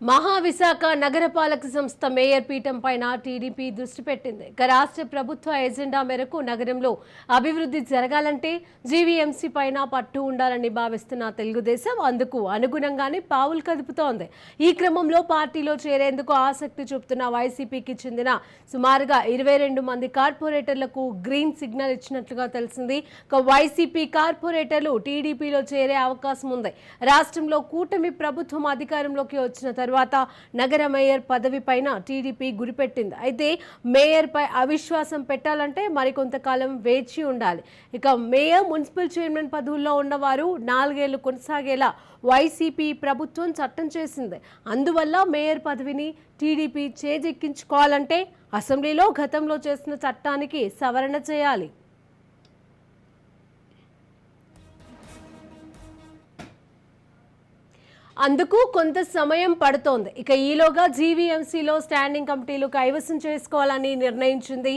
మహావిశాఖ నగరపాలక సంస్థ మేయర్ పీఠం పైన టీడీపీ దృష్టి పెట్టింది. ఇక రాష్ట్ర ప్రభుత్వ ఎజెండా మేరకు నగరంలో అభివృద్ధి జరగాలంటే జీవీఎంసీ పైన పట్టు ఉండాలని భావిస్తున్న తెలుగుదేశం అందుకు అనుగుణంగానే పావులు కదుపుతోంది. ఈ క్రమంలో పార్టీలో చేరేందుకు ఆసక్తి చూపుతున్న వైసీపీకి చెందిన సుమారుగా ఇరవై రెండు మంది కార్పొరేటర్లకు గ్రీన్ సిగ్నల్ ఇచ్చినట్లుగా తెలిసింది. ఇక వైసీపీ కార్పొరేటర్లు టీడీపీలో చేరే అవకాశం ఉంది. రాష్ట్రంలో కూటమి ప్రభుత్వం అధికారంలోకి వచ్చిన తర్వాత నగర మేయర్ పదవి పైన టీడీపీ గురిపెట్టింది. అయితే మేయర్ పై అవిశ్వాసం పెట్టాలంటే మరికొంతకాలం వేచి ఉండాలి. ఇక మేయర్ మున్సిపల్ చైర్మన్ పదవుల్లో ఉన్నవారు నాలుగేళ్ళు కొనసాగేలా వైసీపీ ప్రభుత్వం చట్టం చేసింది. అందువల్ల మేయర్ పదవిని టీడీపీ చేజెక్కించుకోవాలంటే అసెంబ్లీలో గతంలో చేసిన చట్టానికి సవరణ చేయాలి. అందుకు కొంత సమయం పడుతోంది. ఇక ఈలోగా జీవీఎంసీలో స్టాండింగ్ కమిటీలు కైవసం చేసుకోవాలని నిర్ణయించింది.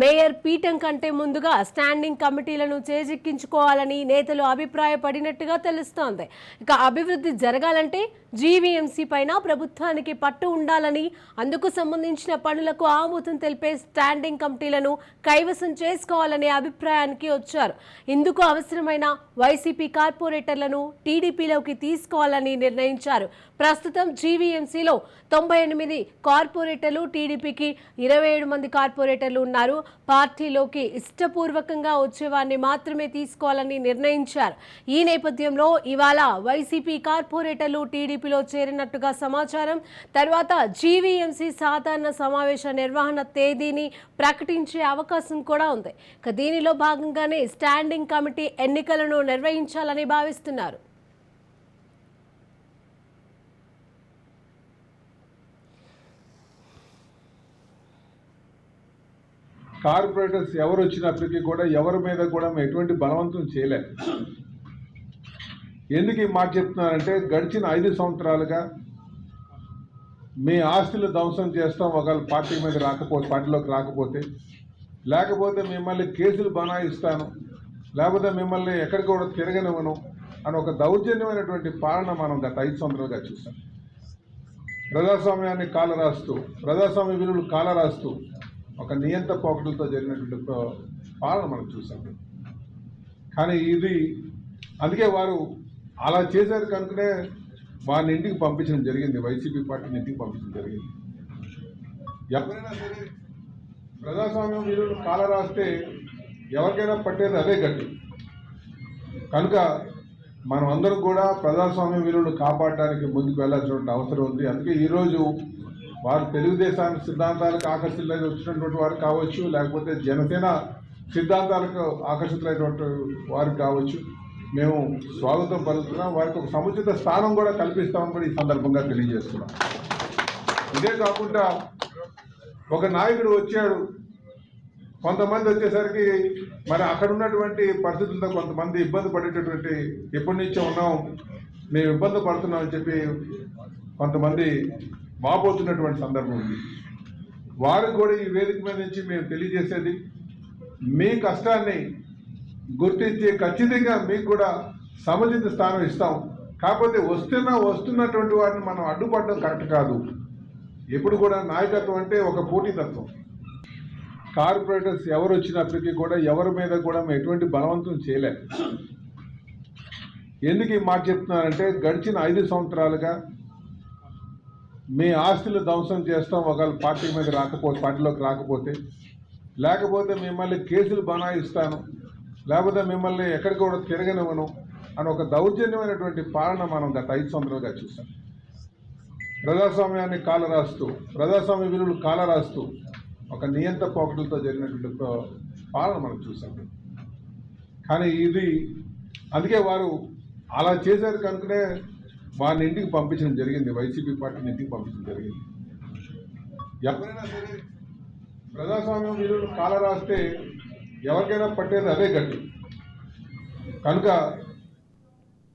మేయర్ పీఠం కంటే ముందుగా స్టాండింగ్ కమిటీలను చేజెక్కించుకోవాలని నేతలు అభిప్రాయపడినట్టుగా తెలుస్తోంది. ఇక అభివృద్ధి జరగాలంటే జీవీఎంసీ పైన ప్రభుత్వానికి పట్టు ఉండాలని అందుకు సంబంధించిన పనులకు ఆమోదం తెలిపే స్టాండింగ్ కమిటీలను కైవసం చేసుకోవాలనే అభిప్రాయానికి వచ్చారు. ఇందుకు అవసరమైన వైసీపీ కార్పొరేటర్లను టీడీపీలోకి తీసుకోవాలని నిర్ణయించారు. ప్రస్తుతం జీవీఎంసీలో తొంభై ఎనిమిది కార్పొరేటర్లు టీడీపీకి ఇరవై ఏడు మంది కార్పొరేటర్లు ఉన్నారు. పార్టీలోకి ఇష్టపూర్వకంగా వచ్చేవారిని మాత్రమే తీసుకోవాలని నిర్ణయించారు. ఈ నేపథ్యంలో ఇవాళ వైసీపీ కార్పొరేటర్లు టీడీపీ టీడీపీలో చేరినట్టుగా సమాచారం. తర్వాత జీవీఎంసీ సాధారణ సమావేశ నిర్వహణ తేదీని ప్రకటించే అవకాశం కూడా ఉంది. ఇక దీనిలో భాగంగానే స్టాండింగ్ కమిటీ ఎన్నికలను నిర్వహించాలని భావిస్తున్నారు. కార్పొరేటర్స్ ఎవరు వచ్చినప్పటికీ కూడా ఎవరి మీద కూడా ఎటువంటి బలవంతం చేయలేదు. ఎందుకు ఈ మాట చెప్తున్నానంటే గడిచిన ఐదు సంవత్సరాలుగా మీ ఆస్తులు ధ్వంసం చేస్తాం ఒకవేళ పార్టీ మీద రాకపోతే పార్టీలోకి రాకపోతే. లేకపోతే మిమ్మల్ని కేసులు బనాయిస్తాను లేకపోతే మిమ్మల్ని ఎక్కడికి కూడా తిరగనివ్వను అని ఒక దౌర్జన్యమైనటువంటి పాలన మనం గత ఐదు సంవత్సరాలుగా చూసాం. ప్రజాస్వామ్యాన్ని కాలరాస్తూ ప్రజాస్వామ్య విలువలు కాలరాస్తూ ఒక నియంత పోకటలతో జరిగినటువంటి పాలన మనం చూసాం. కానీ ఇది అందుకే వారు అలా చేశారు కనుకనే వారిని ఇంటికి పంపించడం జరిగింది. వైసీపీ పార్టీని ఇంటికి పంపించడం జరిగింది. ఎవరైనా సరే ప్రజాస్వామ్యం విలువలు కాలరాస్తే ఎవరికైనా పట్టేది అదే గట్టి. కనుక మనం అందరం కూడా ప్రజాస్వామ్య విలువలు కాపాడడానికి ముందుకు వెళ్ళాల్సిన అవసరం ఉంది. అందుకే ఈరోజు వారు తెలుగుదేశాన్ని సిద్ధాంతాలకు ఆకర్షితులై వచ్చినటువంటి వారు కావచ్చు లేకపోతే జనసేన సిద్ధాంతాలకు ఆకర్షితులైనటువంటి వారు కావచ్చు. మేము స్వాగతం పలుకుతున్నాం. వారికి ఒక సముచిత స్థానం కూడా కల్పిస్తామని కూడా ఈ సందర్భంగా తెలియజేస్తున్నాం. ఇదే కాకుండా ఒక నాయకుడు వచ్చాడు. కొంతమంది వచ్చేసరికి మరి అక్కడ ఉన్నటువంటి పరిస్థితులతో కొంతమంది ఇబ్బంది పడేటటువంటి ఎప్పటి నుంచో ఉన్నాం. మేము ఇబ్బంది పడుతున్నాం అని చెప్పి కొంతమంది వాపోతున్నటువంటి సందర్భం ఉంది. వారికి కూడా ఈ వేదిక మీద నుంచి మేము తెలియజేసేది మీ కష్టాన్ని గుర్తించి ఖచ్చితంగా మీకు కూడా సముచిత స్థానం ఇస్తాం. కాకపోతే వస్తున్న వస్తున్నటువంటి వారిని మనం అడ్డుపడడం కరెక్ట్ కాదు. ఎప్పుడు కూడా నాయకత్వం అంటే ఒక పోటీతత్వం. కార్పొరేటర్స్ ఎవరు వచ్చినప్పటికీ కూడా ఎవరి మీద కూడా మేము ఎటువంటి బలవంతం చేయలేం. ఎందుకు ఈ మాట చెప్తున్నారంటే గడిచిన ఐదు సంవత్సరాలుగా మీ ఆస్తులు ధ్వంసం చేస్తాం ఒకవేళ పార్టీ మీద రాకపోతే పార్టీలోకి రాకపోతే. లేకపోతే మిమ్మల్ని కేసులు బనాయిస్తాను. లేకపోతే మిమ్మల్ని ఎక్కడికి కూడా తిరగనివ్వను అని ఒక దౌర్జన్యమైనటువంటి పాలన మనం గత ఐదు సంవత్సరాలుగా చూసాం. ప్రజాస్వామ్యాన్ని కాలరాస్తూ ప్రజాస్వామ్య విలువలు కాలరాస్తూ ఒక నియంత పోకటలతో జరిగినటువంటి పాలన మనం చూసాం. కానీ ఇది అందుకే వారు అలా చేశారు కనుకనే వారిని ఇంటికి పంపించడం జరిగింది వైసీపీ పార్టీని ఇంటికి పంపించడం జరిగింది. ఎవరైనా సరే ప్రజాస్వామ్యం విలువలు కాలరాస్తే ఎవరికైనా పట్టేది అదే గట్టి కనుక